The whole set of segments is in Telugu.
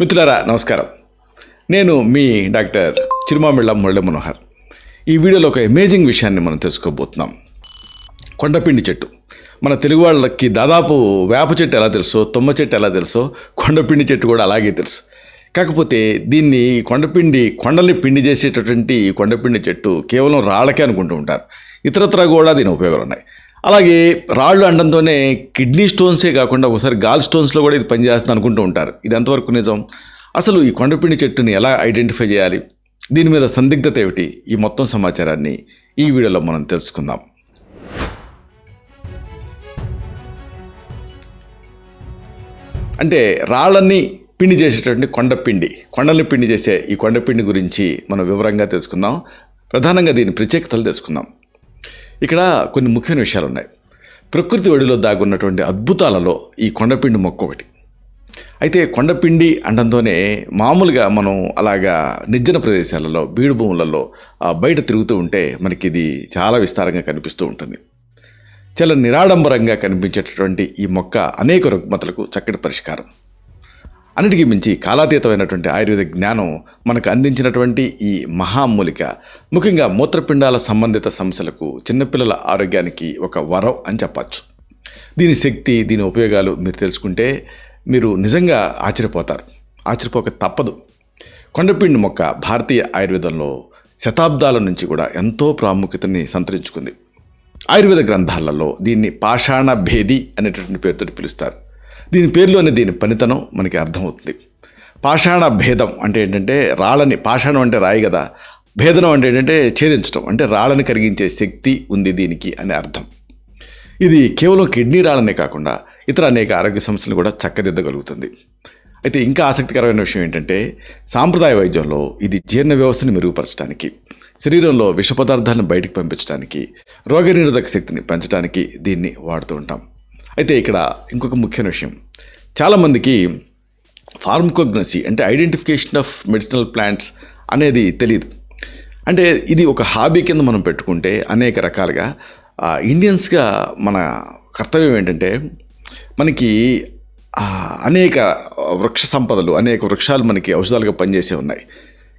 మిత్రులారా నమస్కారం. నేను మీ డాక్టర్ చిరుమామిళ్ళ మురళి మనోహర్. ఈ వీడియోలో ఒక అమేజింగ్ విషయాన్ని మనం తెలుసుకోబోతున్నాం. కొండపిండి చెట్టు. మన తెలుగు వాళ్ళకి దాదాపు వేప చెట్టు ఎలా తెలుసో తుమ్మ చెట్టు ఎలా తెలుసో కొండపిండి చెట్టు కూడా అలాగే తెలుసు. కాకపోతే దీన్ని కొండపిండి కొండల్ని పిండి చేసేటటువంటి కొండపిండి చెట్టు కేవలం రాళ్ళకే అనుకుంటూ ఉంటారు. ఇతరత్ర కూడా దీని ఉపయోగాలు ఉన్నాయి. అలాగే రాళ్ళు అండంతోనే కిడ్నీ స్టోన్సే కాకుండా ఒకసారి గాల్ స్టోన్స్లో కూడా ఇది పనిచేస్తుంది అనుకుంటూ ఉంటారు. ఇది ఎంతవరకు నిజం? అసలు ఈ కొండపిండి చెట్టుని ఎలా ఐడెంటిఫై చేయాలి? దీని మీద సందిగ్ధత ఏమిటి? ఈ మొత్తం సమాచారాన్ని ఈ వీడియోలో మనం తెలుసుకుందాం. అంటే రాళ్ళని పిండి చేసేటటువంటి కొండపిండి కొండల్ని పిండి చేసే ఈ కొండపిండి గురించి మనం వివరంగా తెలుసుకుందాం. ప్రధానంగా దీని ప్రత్యేకతలు తెలుసుకుందాం. ఇక్కడ కొన్ని ముఖ్యమైన విషయాలు ఉన్నాయి ప్రకృతి ఒడిలో దాగున్నటువంటి అద్భుతాలలో ఈ కొండపిండి మొక్క ఒకటి. అయితే కొండపిండి అండంతోనే మామూలుగా మనం అలాగా నిర్జన ప్రదేశాలలో బీడు భూములలో బయట తిరుగుతూ ఉంటే మనకి ఇది చాలా విస్తారంగా కనిపిస్తూ ఉంటుంది. చాలా నిరాడంబరంగా కనిపించేటటువంటి ఈ మొక్క అనేక రుగ్మతలకు చక్కటి పరిష్కారం. అన్నిటికీ మించి కాలాతీతమైనటువంటి ఆయుర్వేద జ్ఞానం మనకు అందించినటువంటి ఈ మహామూలిక. ముఖ్యంగా మూత్రపిండాల సంబంధిత సమస్యలకు చిన్నపిల్లల ఆరోగ్యానికి ఒక వరం అని చెప్పచ్చు. దీని శక్తి దీని ఉపయోగాలు మీరు తెలుసుకుంటే మీరు నిజంగా ఆశ్చర్యపోతారు. ఆశ్చర్యపోక తప్పదు. కొండపిండి మొక్క భారతీయ ఆయుర్వేదంలో శతాబ్దాల నుంచి కూడా ఎంతో ప్రాముఖ్యతని సంతరించుకుంది. ఆయుర్వేద గ్రంథాలలో దీన్ని పాషాణ భేది అనేటటువంటి పేరుతో పిలుస్తారు. దీని పేరులోనే దీని పనితనం మనకి అర్థమవుతుంది. పాషాణ భేదం అంటే ఏంటంటే రాళ్ళని పాషాణం అంటే రాయి కదా భేదనం అంటే ఏంటంటే ఛేదించడం అంటే రాళ్ళని కరిగించే శక్తి ఉంది దీనికి అనే అర్థం. ఇది కేవలం కిడ్నీ రాళ్ళనే కాకుండా ఇతర అనేక ఆరోగ్య సమస్యలు కూడా చక్కదిద్దగలుగుతుంది. అయితే ఇంకా ఆసక్తికరమైన విషయం ఏంటంటే సాంప్రదాయ వైద్యంలో ఇది జీర్ణ వ్యవస్థను మెరుగుపరచడానికి శరీరంలో విష పదార్థాలను బయటకు పంపించడానికి రోగనిరోధక శక్తిని పెంచడానికి దీన్ని వాడుతూ ఉంటాం. అయితే ఇక్కడ ఇంకొక ముఖ్యమైన విషయం. చాలామందికి ఫార్మకోగ్నసీ అంటే ఐడెంటిఫికేషన్ ఆఫ్ మెడిసినల్ ప్లాంట్స్ అనేది తెలియదు అంటే ఇది ఒక హాబీ కింద మనం పెట్టుకుంటే అనేక రకాలుగా ఇండియన్స్గా మన కర్తవ్యం ఏంటంటే మనకి అనేక వృక్ష సంపదలు అనేక వృక్షాలు మనకి ఔషధాలుగా పనిచేసే ఉన్నాయి.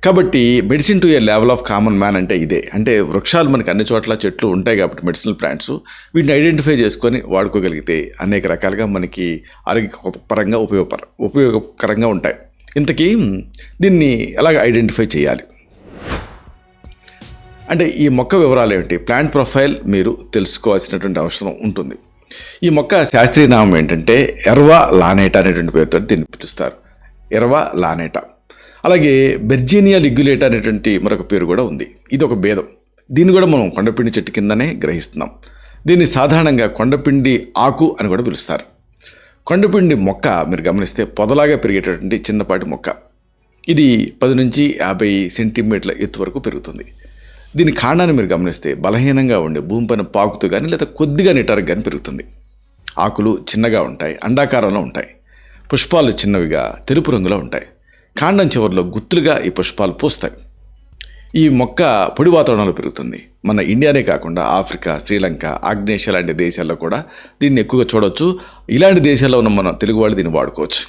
కాబట్టి medicine to a level of common man అంటే ఇదే. అంటే వృక్షాలు మనకి అన్ని చోట్ల చెట్లు ఉంటాయి కాబట్టి మెడిసినల్ ప్లాంట్స్ వీటిని ఐడెంటిఫై చేసుకొని వాడుకోగలిగితే అనేక రకాలుగా మనకి ఆరోగ్య పరంగా ఉపయోగపర ఉపయోగకరంగా ఉంటాయి. ఇంతకీ దీన్ని ఎలాగ ఐడెంటిఫై చేయాలి? అంటే ఈ మొక్క వివరాలు ఏమిటి? ప్లాంట్ ప్రొఫైల్ మీరు తెలుసుకోవాల్సినటువంటి అవసరం ఉంటుంది. ఈ మొక్క శాస్త్రీయ నామం ఏంటంటే ఎర్వా లానేటా అనేటువంటి పేరుతో దీన్ని పిలుస్తారు. ఎర్వా లానేటా. అలాగే బెర్జీనియా లిగ్యులేటర్ అనేటువంటి మరొక పేరు కూడా ఉంది. ఇది ఒక భేదం. దీన్ని కూడా మనం కొండపిండి చెట్టు కిందనే గ్రహిస్తున్నాం. దీన్ని సాధారణంగా కొండపిండి ఆకు అని కూడా పిలుస్తారు. కొండపిండి మొక్క మీరు గమనిస్తే పొదలాగా పెరిగేటటువంటి చిన్నపాటి మొక్క. ఇది పది నుంచి యాభై సెంటీమీటర్ల ఎత్తు వరకు పెరుగుతుంది. దీని కాండాన్ని మీరు గమనిస్తే బలహీనంగా ఉండే భూమిపైన పాకుతూ కానీ లేదా కొద్దిగా నిటారుగా కానీ పెరుగుతుంది. ఆకులు చిన్నగా ఉంటాయి అండాకారంలో ఉంటాయి. పుష్పాలు చిన్నవిగా తెలుపు రంగులో ఉంటాయి. కాండం చివరిలో గుత్తులుగా ఈ పుష్పాలు పూస్తాయి. ఈ మొక్క పొడి వాతావరణంలో పెరుగుతుంది. మన ఇండియానే కాకుండా ఆఫ్రికా శ్రీలంక ఆగ్నేషియా లాంటి దేశాల్లో కూడా దీన్ని ఎక్కువగా చూడవచ్చు ఇలాంటి దేశాల్లో ఉన్న మన తెలుగు వాళ్ళు దీన్ని వాడుకోవచ్చు.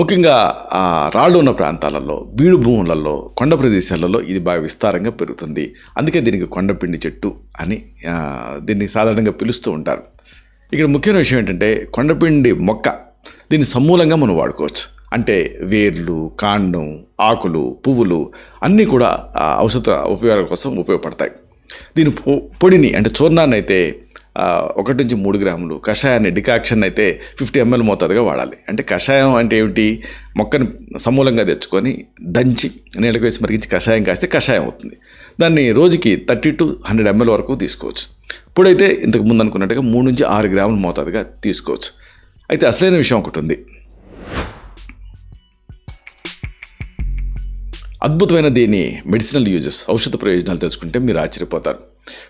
ముఖ్యంగా ఆ రాళ్ళు ఉన్న ప్రాంతాలలో బీడు భూములలో కొండ ప్రదేశాలలో ఇది బాగా విస్తారంగా పెరుగుతుంది. అందుకే దీనికి కొండపిండి చెట్టు అని దీన్ని సాధారణంగా పిలుస్తూ ఉంటారు. ఇక్కడ ముఖ్యమైన విషయం ఏంటంటే కొండపిండి మొక్క దీన్ని సమూలంగా మనం వాడుకోవచ్చు. అంటే వేర్లు కాండం ఆకులు పువ్వులు అన్నీ కూడా ఔషధ ఉపయోగాల కోసం ఉపయోగపడతాయి. దీని పొ- పొడిని అంటే చూర్ణాన్ని అయితే ఒకటి నుంచి మూడు గ్రాములు కషాయాన్ని డికాక్షన్ అయితే ఫిఫ్టీ ఎంఎల్ మోతాదుగా వాడాలి. అంటే కషాయం అంటే ఏమిటి? మొక్కను సమూలంగా తెచ్చుకొని దంచి నీళ్ళకి వేసి మరిగించి కషాయం కాస్తే కషాయం అవుతుంది. దాన్ని రోజుకి థర్టీ టు హండ్రెడ్ ఎంఎల్ వరకు తీసుకోవచ్చు. ఇప్పుడైతే ఇంతకు ముందు అనుకున్నట్టుగా మూడు నుంచి ఆరు గ్రాముల మోతాదుగా తీసుకోవచ్చు. అయితే అసలైన విషయం ఒకటి ఉంది. అద్భుతమైన దీని మెడిసినల్ యూజెస్ ఔషధ ప్రయోజనాలు తెలుసుకుంటే మీరు ఆశ్చర్యపోతారు.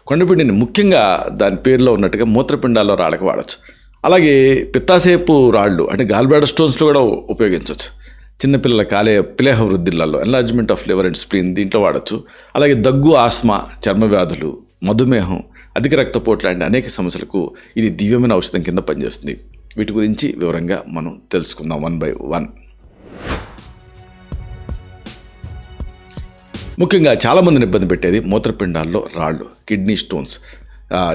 కొండపిండిని ముఖ్యంగా దాని పేరులో ఉన్నట్టుగా మూత్రపిండాల్లో రాళ్ళకి వాడచ్చు. అలాగే పిత్తాసేపు రాళ్ళు అంటే గాల్బ్లాడర్ స్టోన్స్లో కూడా ఉపయోగించవచ్చు చిన్నపిల్లల కాలే పిలేహ వృద్ధులలో enlargement of liver and spleen దీంట్లో వాడచ్చు. అలాగే దగ్గు ఆస్మా చర్మ వ్యాధులు మధుమేహం అధిక రక్తపోటు లాంటి అనేక సమస్యలకు ఇది దివ్యమైన ఔషధం కింద పనిచేస్తుంది. వీటి గురించి వివరంగా మనం తెలుసుకుందాం వన్ బై వన్. ముఖ్యంగా చాలామందిని ఇబ్బంది పెట్టేది మూత్రపిండాల్లో రాళ్ళు కిడ్నీ స్టోన్స్.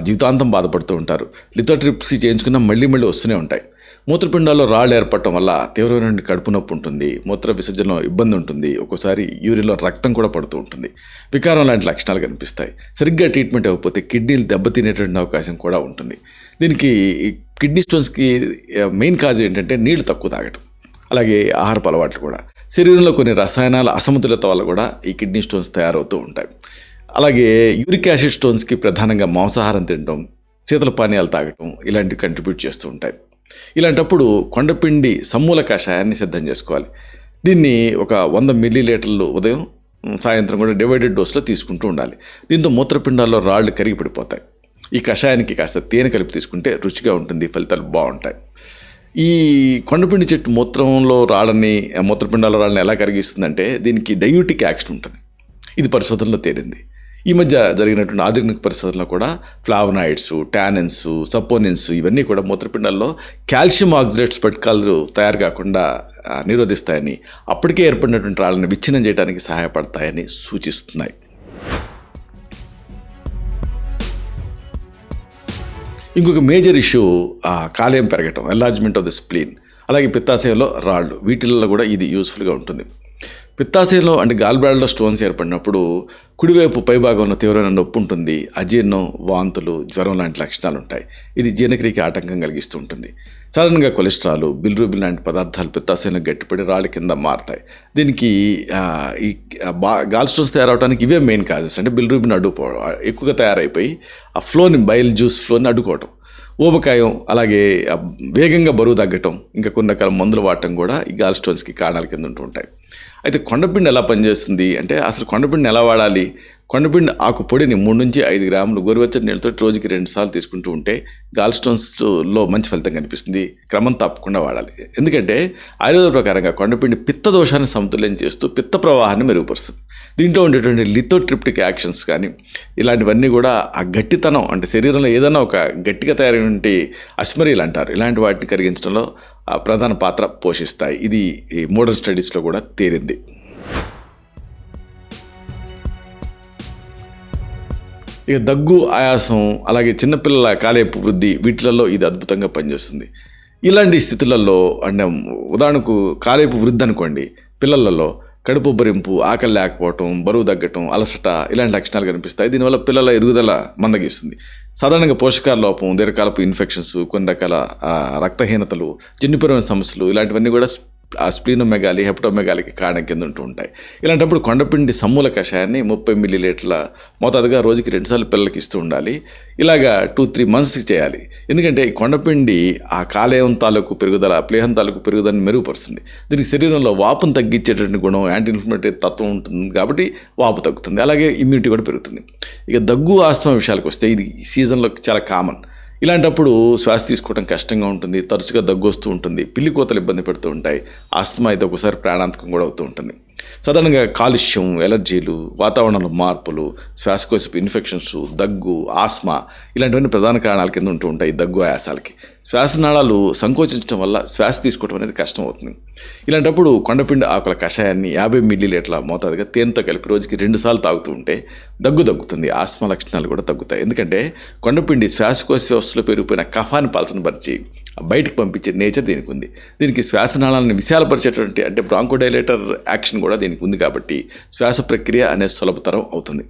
జీవితాంతం బాధపడుతూ ఉంటారు. లిథోట్రిప్సీ చేయించుకున్న మళ్ళీ మళ్ళీ వస్తూనే ఉంటాయి. మూత్రపిండాల్లో రాళ్ళు ఏర్పడటం వల్ల తీవ్రమైన కడుపు నొప్పి ఉంటుంది మూత్ర విసర్జనలో ఇబ్బంది ఉంటుంది ఒక్కోసారి యూరిన్లో రక్తం కూడా పడుతూ ఉంటుంది. వికారం లాంటి లక్షణాలు కనిపిస్తాయి. సరిగ్గా ట్రీట్మెంట్ అవ్వకపోతే కిడ్నీలు దెబ్బతినేటువంటి అవకాశం కూడా ఉంటుంది. దీనికి కిడ్నీ స్టోన్స్కి మెయిన్ కాజ్ ఏంటంటే నీళ్ళు తక్కువ తాగటం. అలాగే ఆహారపు అలవాట్లు కూడా. శరీరంలో కొన్ని రసాయనాల అసమతుల్యత వల్ల కూడా ఈ కిడ్నీ స్టోన్స్ తయారవుతూ ఉంటాయి. అలాగే యూరిక్ యాసిడ్ స్టోన్స్కి ప్రధానంగా మాంసాహారం తినడం శీతల పానీయాలు తాగటం ఇలాంటివి కంట్రిబ్యూట్ చేస్తూ ఉంటాయి. ఇలాంటప్పుడు కొండపిండి సమూల కషాయాన్ని సిద్ధం చేసుకోవాలి. దీన్ని ఒక వంద మిల్లీ లీటర్లు ఉదయం సాయంత్రం కూడా డివైడెడ్ డోస్లో తీసుకుంటూ ఉండాలి. దీంతో మూత్రపిండాల్లో రాళ్ళు కరిగి పడిపోతాయి. ఈ కషాయానికి కాస్త తేనె కలిపి తీసుకుంటే రుచిగా ఉంటుంది ఫలితాలు బాగుంటాయి. ఈ కొండపిండి చెట్టు మూత్రంలో రాళ్ళని మూత్రపిండాల రాళ్ళని ఎలా కరిగిస్తుందంటే దీనికి డయూటిక్ యాక్షన్ ఉంటుంది. ఇది పరిశోధనలో తేలింది. ఈ మధ్య జరిగినటువంటి ఆధునిక పరిశోధనలో కూడా ఫ్లావనాయిడ్స్ టానిన్స్ సపోనిన్స్ ఇవన్నీ కూడా మూత్రపిండాల్లో కాల్షియం ఆక్సిడేట్స్ పట్కాలు తయారు కాకుండా నిరోధిస్తాయని అప్పటికే ఏర్పడినటువంటి రాళ్ళని విచ్ఛిన్నం చేయడానికి సహాయపడతాయని సూచిస్తున్నాయి. ఇంకొక మేజర్ ఇష్యూ ఆ కాలేయం పెరగటం ఎన్లార్జ్మెంట్ ఆఫ్ ద స్ప్లీన్ అలాగే పిత్తాశయంలో రాళ్ళు వీటిల్లో కూడా ఇది యూస్ఫుల్గా ఉంటుంది. పిత్తాశయంలో అంటే గాల్బ్లాడర్లో స్టోన్స్ ఏర్పడినప్పుడు కుడివైపు పైభాగంలో తీవ్రమైన నొప్పి ఉంటుంది అజీర్ణం వాంతులు జ్వరం లాంటి లక్షణాలు ఉంటాయి. ఇది జీర్ణక్రియకి ఆటంకం కలిగిస్తూ ఉంటుంది. సాధారణంగా కొలెస్ట్రాల్ బిల్రూబిన్ లాంటి పదార్థాలు పిత్తాశయంలో గట్టిపడి రాళ్ళ కింద మారుతాయి. దీనికి ఈ బా గాల్ స్టోన్స్ తయారవడానికి ఇవే మెయిన్ కాజెస్. అంటే బిల్రూబిన్ అడ్డుకోవడం ఎక్కువగా తయారైపోయి ఆ ఫ్లోని బయల్ జ్యూస్ ఫ్లోని అడ్డుకోవడం ఊబకాయం అలాగే వేగంగా బరువు తగ్గటం ఇంకా కొన్ని రకాల మందులు వాడటం కూడా ఈ గాల్ స్టోన్స్కి కారణాల కింద ఉంటూ ఉంటాయి. అయితే కొండపిండి ఎలా పనిచేస్తుంది అంటే అసలు కొండపిండిని ఎలా వాడాలి? కొండపిండి ఆకు పొడిని మూడు నుంచి ఐదు గ్రాములు గోరువెచ్చని నీళ్ళతో రోజుకి రెండు సార్లు తీసుకుంటూ ఉంటే గాల్ స్టోన్స్లో మంచి ఫలితం కనిపిస్తుంది. క్రమం తప్పకుండా వాడాలి. ఎందుకంటే ఆయుర్వేద ప్రకారంగా కొండపిండి పిత్త దోషాన్ని సమతుల్యం చేస్తూ పిత్త ప్రవాహాన్ని మెరుగుపరుస్తుంది. దీంట్లో ఉండేటువంటి లిథోట్రిప్టిక్ యాక్షన్స్ కానీ ఇలాంటివన్నీ కూడా ఆ గట్టితనం అంటే శరీరంలో ఏదైనా ఒక గట్టిగా తయారైనటువంటి అశ్మరీలు అంటారు. ఇలాంటి వాటిని కరిగించడంలో ఆ ప్రధాన పాత్ర పోషిస్తాయి. ఇది ఈ మోడర్న్ స్టడీస్లో కూడా తేలింది. ఇక దగ్గు ఆయాసం అలాగే చిన్నపిల్లల కాలేపు వృద్ధి వీటిలలో ఇది అద్భుతంగా పనిచేస్తుంది. ఇలాంటి స్థితులలో అంటే ఉదాహరణకు కాలేపు వృద్ధి అనుకోండి పిల్లలలో కడుపు భరింపు ఆకలి లేకపోవటం బరువు తగ్గటం అలసట ఇలాంటి లక్షణాలు కనిపిస్తాయి. దీనివల్ల పిల్లల ఎదుగుదల మందగిస్తుంది. సాధారణంగా పోషకాల లోపం దీర్ఘకాలపు ఇన్ఫెక్షన్స్ కొన్ని రకాల రక్తహీనతలు జన్యుపరమైన సమస్యలు ఇలాంటివన్నీ కూడా ఆ స్ప్లీనోమెగాలి హెప్టోమెగాలికి కారణం కింద ఉంటూ ఉంటాయి. ఇలాంటప్పుడు కొండపిండి సమ్ముల కషాయాన్ని ముప్పై మిల్లీ లీటర్ల మోతాదుగా రోజుకి రెండుసార్లు పిల్లలకి ఇస్తూ ఉండాలి. ఇలాగా టూ త్రీ మంత్స్కి చేయాలి. ఎందుకంటే ఈ కొండపిండి ఆ కాలేయం తాలూకు పెరుగుదల ప్లేహం తాలూకు పెరుగుదలని మెరుగుపరుస్తుంది. దీనికి శరీరంలో వాపును తగ్గించేటువంటి గుణం యాంటీ ఇన్ఫ్లమేటరీ తత్వం ఉంటుంది కాబట్టి వాపు తగ్గుతుంది. అలాగే ఇమ్యూనిటీ కూడా పెరుగుతుంది. ఇక దగ్గు ఆస్తమ విషయాలకు వస్తే ఇది సీజన్లో చాలా కామన్. ఇలాంటప్పుడు శ్వాస తీసుకోవడం కష్టంగా ఉంటుంది తరచుగా దగ్గు వస్తూ ఉంటుంది పిల్లి కోతలు ఇబ్బంది పెడుతూ ఉంటాయి ఆస్తమా అయితే ఒకసారి ప్రాణాంతకం కూడా అవుతూ ఉంటుంది. సాధారణంగా కాలుష్యం ఎలర్జీలు వాతావరణంలో మార్పులు శ్వాసకోశపు ఇన్ఫెక్షన్స్ దగ్గు ఆస్మా ఇలాంటివన్నీ ప్రధాన కారణాల కింద ఉంటూ ఉంటాయి దగ్గు ఆయాసాలకి. శ్వాసనాళాలు సంకోచించడం వల్ల శ్వాస తీసుకోవడం అనేది కష్టం అవుతుంది ఇలాంటప్పుడు కొండపిండి ఆకుల కషాయాన్ని యాభై మిల్లీలీటర్ల మోతాదుగా తేనెతో కలిపి రోజుకి రెండుసార్లు తాగుతూ ఉంటే దగ్గు తగ్గుతుంది. ఆస్మా లక్షణాలు కూడా తగ్గుతాయి. ఎందుకంటే కొండపిండి శ్వాసకోశ వ్యవస్థలో పెరిగిపోయిన కఫాన్ని పలచనపరిచి బయటకు పంపించే నేచర్ దీనికి ఉంది. దీనికి శ్వాసనాళాలను విశాలపరిచేటువంటి అంటే బ్రాంకోడైలేటర్ యాక్షన్ కూడా దీనికి ఉంది కాబట్టి శ్వాస ప్రక్రియ అనేది సులభతరం అవుతుంది.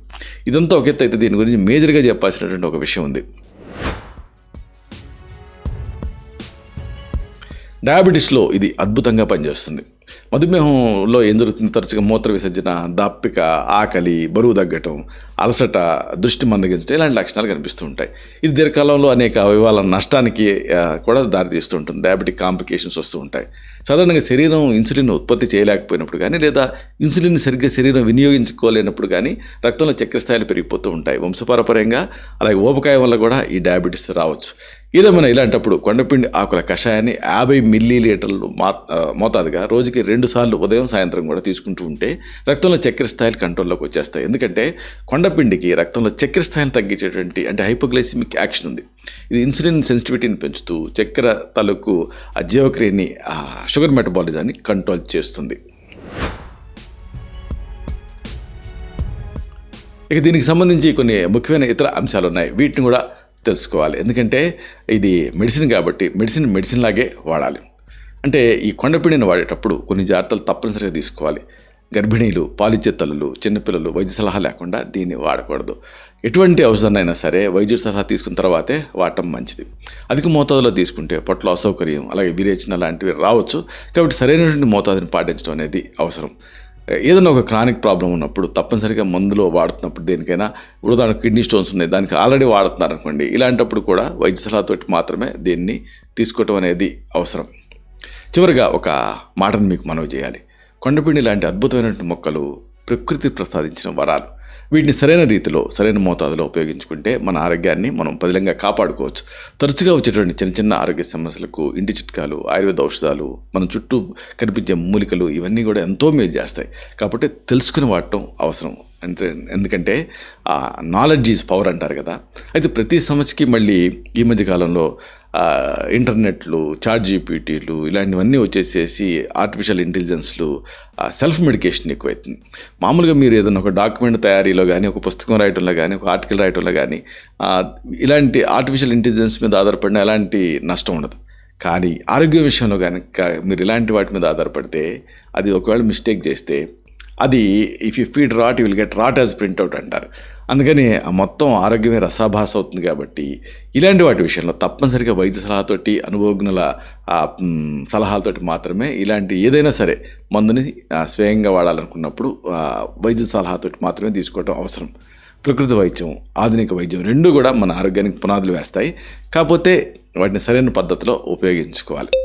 ఇదంతా ఒక అయితే దీని గురించి మేజర్గా చెప్పాల్సినటువంటి ఒక విషయం ఉంది. డయాబెటీస్లో ఇది అద్భుతంగా పనిచేస్తుంది. మధుమేహంలో ఏం జరుగుతుంది తరచుగా మూత్ర విసర్జన దాప్పిక ఆకలి బరువు తగ్గటం అలసట దృష్టి మందగించడం ఇలాంటి లక్షణాలు కనిపిస్తూ ఉంటాయి ఇది దీర్ఘకాలంలో అనేక అవయవాల నష్టానికి కూడా దారితీస్తూ ఉంటుంది డయాబెటిక్ కాంప్లికేషన్స్ వస్తూ ఉంటాయి. సాధారణంగా శరీరం ఇన్సులిన్ ఉత్పత్తి చేయలేకపోయినప్పుడు కానీ లేదా ఇన్సులిన్ సరిగ్గా శరీరం వినియోగించుకోలేనప్పుడు కానీ రక్తంలో చక్కెర స్థాయిలు పెరిగిపోతూ ఉంటాయి వంశపారపర్యంగా. అలాగే ఓపకాయం వల్ల కూడా ఈ డయాబెటీస్ రావచ్చు. ఏదేమైనా ఇలాంటప్పుడు కొండపిండి ఆకుల కషాయాన్ని యాభై మిల్లీ లీటర్లు మా మోతాదుగా రోజుకి రెండు సార్లు ఉదయం సాయంత్రం కూడా తీసుకుంటూ ఉంటే రక్తంలో చక్కెర స్థాయిలు కంట్రోల్లోకి వచ్చేస్తాయి. ఎందుకంటే కొండ కొండపిండికి రక్తంలో చక్కెర స్థాయిని తగ్గించేటువంటి అంటే హైపోగ్లైసిమిక్ యాక్షన్ ఉంది. ఇది ఇన్సులిన్ సెన్సిటివిటీని పెంచుతూ చక్కెర తాలూకు ఆ జీవక్రియని షుగర్ మెటబాలిజాన్ని కంట్రోల్ చేస్తుంది. ఇక దీనికి సంబంధించి కొన్ని ముఖ్యమైన ఇతర అంశాలు ఉన్నాయి. వీటిని కూడా తెలుసుకోవాలి. ఎందుకంటే ఇది మెడిసిన్ కాబట్టి మెడిసిన్ మెడిసిన్ లాగే వాడాలి. అంటే ఈ కొండపిండిని వాడేటప్పుడు కొన్ని జాగ్రత్తలు తప్పనిసరిగా తీసుకోవాలి. గర్భిణీలు పాలిచ్చే తల్లులు చిన్నపిల్లలు వైద్య సలహా లేకుండా దీన్ని వాడకూడదు. ఎటువంటి ఔషధాన్నైనా సరే వైద్యుడి సలహా తీసుకున్న తర్వాతే వాడటం మంచిది. అధిక మోతాదులో తీసుకుంటే పొట్ల అసౌకర్యం అలాగే విరేచన లాంటివి రావచ్చు. కాబట్టి సరైనటువంటి మోతాదుని పాటించడం అనేది అవసరం. ఏదైనా ఒక క్రానిక్ ప్రాబ్లం ఉన్నప్పుడు తప్పనిసరిగా మందులో వాడుతున్నప్పుడు దేనికైనా ఇప్పుడు కిడ్నీ స్టోన్స్ ఉన్నాయి దానికి ఆల్రెడీ వాడుతున్నారు అనుకోండి ఇలాంటప్పుడు కూడా వైద్య సలహాతోటి మాత్రమే దీన్ని తీసుకోవటం అనేది అవసరం. చివరిగా ఒక మాటను మీకు మనవి చేయాలి. కొండపిండి లాంటి అద్భుతమైనటువంటి మొక్కలు ప్రకృతి ప్రసాదించిన వరాలు. వీటిని సరైన రీతిలో సరైన మోతాదులో ఉపయోగించుకుంటే మన ఆరోగ్యాన్ని మనం పదిలంగా కాపాడుకోవచ్చు. తరచుగా వచ్చేటువంటి చిన్న చిన్న ఆరోగ్య సమస్యలకు ఇంటి చిట్కాలు ఆయుర్వేద ఔషధాలు మన చుట్టూ కనిపించే మూలికలు ఇవన్నీ కూడా ఎంతో మేలు చేస్తాయి. కాబట్టి తెలుసుకుని వాడటం అవసరం. అంటే ఎందుకంటే నాలెడ్జ్ ఈజ్ పవర్ అంటారు కదా. అయితే ప్రతి సమస్యకి మళ్ళీ ఈ మధ్య కాలంలో ఇంటర్నెట్లు చాట్ జీపీటీలు ఇలాంటివన్నీ వచ్చేసేసి ఆర్టిఫిషియల్ ఇంటెలిజెన్స్లు సెల్ఫ్ మెడికేషన్ ఎక్కువైతుంది. మామూలుగా మీరు ఏదైనా ఒక డాక్యుమెంట్ తయారీలో కానీ ఒక పుస్తకం రాయటంలో కానీ ఒక ఆర్టికల్ రాయటంలో కానీ ఇలాంటి ఆర్టిఫిషియల్ ఇంటెలిజెన్స్ మీద ఆధారపడిన ఎలాంటి నష్టం ఉండదు. కానీ ఆరోగ్య విషయంలో కనుక మీరు ఇలాంటి వాటి మీద ఆధారపడితే అది ఒకవేళ మిస్టేక్ చేస్తే అది if you feed rot you will get rot as printout అంటారు. అందుకని మొత్తం ఆరోగ్యమే రసాభాస అవుతుంది కాబట్టి ఇలాంటి వాటి విషయంలో తప్పనిసరిగా వైద్య సలహాతోటి అనుభవజ్ఞుల సలహాలతోటి మాత్రమే ఇలాంటి ఏదైనా సరే మందుని స్వయంగా వాడాలనుకున్నప్పుడు వైద్య సలహాతోటి మాత్రమే తీసుకోవడం అవసరం. ప్రకృతి వైద్యం ఆధునిక వైద్యం రెండు కూడా మన ఆరోగ్యానికి పునాదులు వేస్తాయి. కాకపోతే వాటిని సరైన పద్ధతిలో ఉపయోగించుకోవాలి.